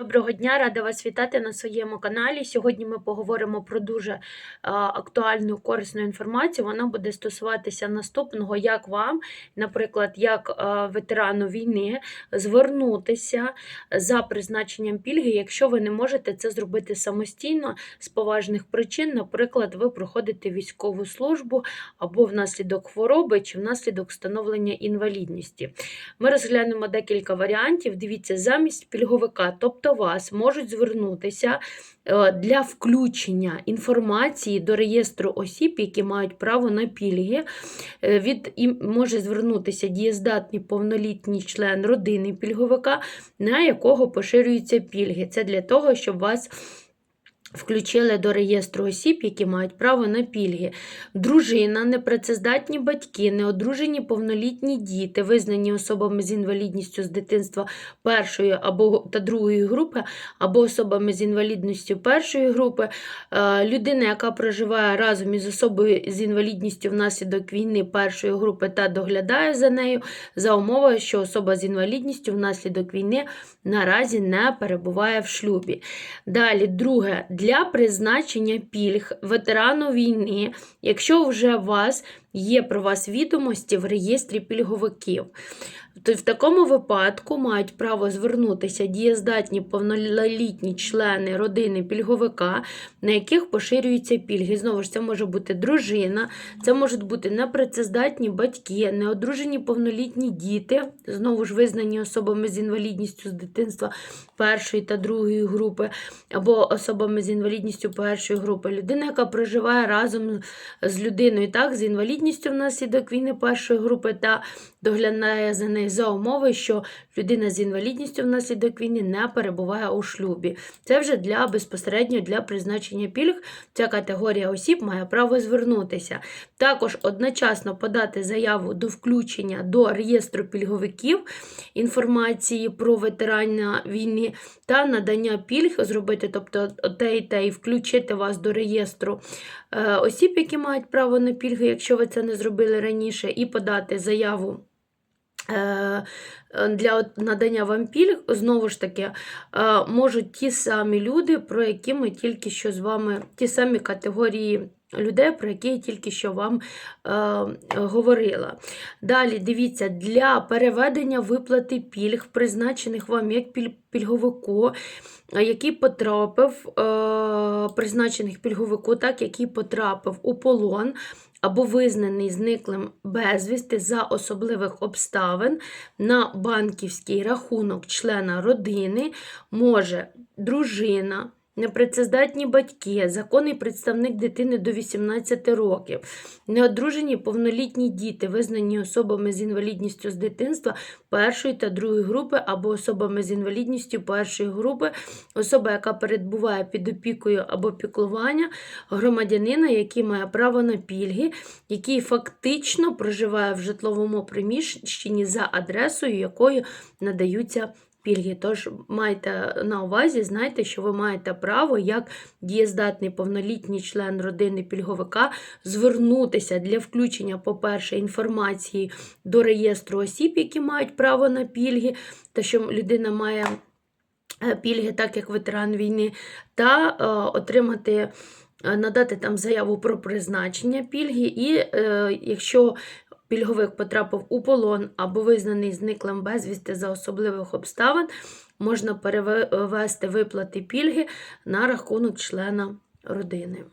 Доброго дня, рада вас вітати на своєму каналі. Сьогодні ми поговоримо про дуже актуальну корисну інформацію. Вона буде стосуватися наступного, як вам, наприклад, як ветерану війни, звернутися за призначенням пільги, якщо ви не можете це зробити самостійно з поважних причин. Наприклад, ви проходите військову службу або внаслідок хвороби чи внаслідок встановлення інвалідності. Ми розглянемо декілька варіантів. Дивіться, замість пільговика, тобто вас можуть звернутися е, для включення інформації до реєстру осіб, які мають право на пільги. Е, Від може звернутися дієздатний повнолітній член родини пільговика, на якого поширюються пільги. Це для того, щоб вас. Включили до реєстру осіб, які мають право на пільги. Дружина, непрацездатні батьки, неодружені повнолітні діти, визнані особами з інвалідністю з дитинства першої або та другої групи, або особами з інвалідністю першої групи, е, людина, яка проживає разом із особою з інвалідністю внаслідок війни першої групи та доглядає за нею, за умовою, що особа з інвалідністю внаслідок війни наразі не перебуває в шлюбі. Далі, друге, для призначення пільг ветерану війни, якщо вже вас є про вас відомості в реєстрі пільговиків. То в такому випадку мають право звернутися дієздатні повнолітні члени родини пільговика, на яких поширюються пільги. Знову ж це може бути дружина, це можуть бути непрацездатні батьки, неодружені повнолітні діти, знову ж визнані особами з інвалідністю з дитинства першої та другої групи, або особами з інвалідністю першої групи. Людина, яка проживає разом з людиною, так, з інвалідністю внаслідок війни першої групи та доглядає за нею за умови, що людина з інвалідністю внаслідок війни не перебуває у шлюбі. Це вже для безпосередньо для призначення пільг. Ця категорія осіб має право звернутися. Також одночасно подати заяву до включення до реєстру пільговиків інформації про ветерана війни та надання пільг зробити, тобто те і те, і включити вас до реєстру осіб, які мають право на пільги, якщо ви це не зробили раніше, і подати заяву. Е, Для надання вам пільг, знову ж таки, е, можуть ті самі люди, про які ми тільки що з вами, ті самі категорії людей, про які я тільки що вам е, говорила. Далі, дивіться, для переведення виплати пільг, призначених вам як піль- пільговику, який потрапив, е, призначених пільговику, так, який потрапив у полон, або визнаний зниклим безвісти за особливих обставин на банківський рахунок члена родини може дружина, непрацездатні батьки, законний представник дитини до 18 років, неодружені повнолітні діти, визнані особами з інвалідністю з дитинства першої та другої групи, або особами з інвалідністю першої групи, особа, яка перебуває під опікою або піклування громадянина, який має право на пільги, який фактично проживає в житловому приміщенні за адресою, якою надаються пільги. Тож майте на увазі, знайте, що ви маєте право, як дієздатний повнолітній член родини пільговика, звернутися для включення, по-перше, інформації до реєстру осіб, які мають право на пільги, та що людина має е, пільги, так як ветеран війни, та е, отримати. е, Надати там заяву про призначення пільги, і е, якщо пільговик потрапив у полон або визнаний зниклим безвісти за особливих обставин, можна перевести виплати пільги на рахунок члена родини.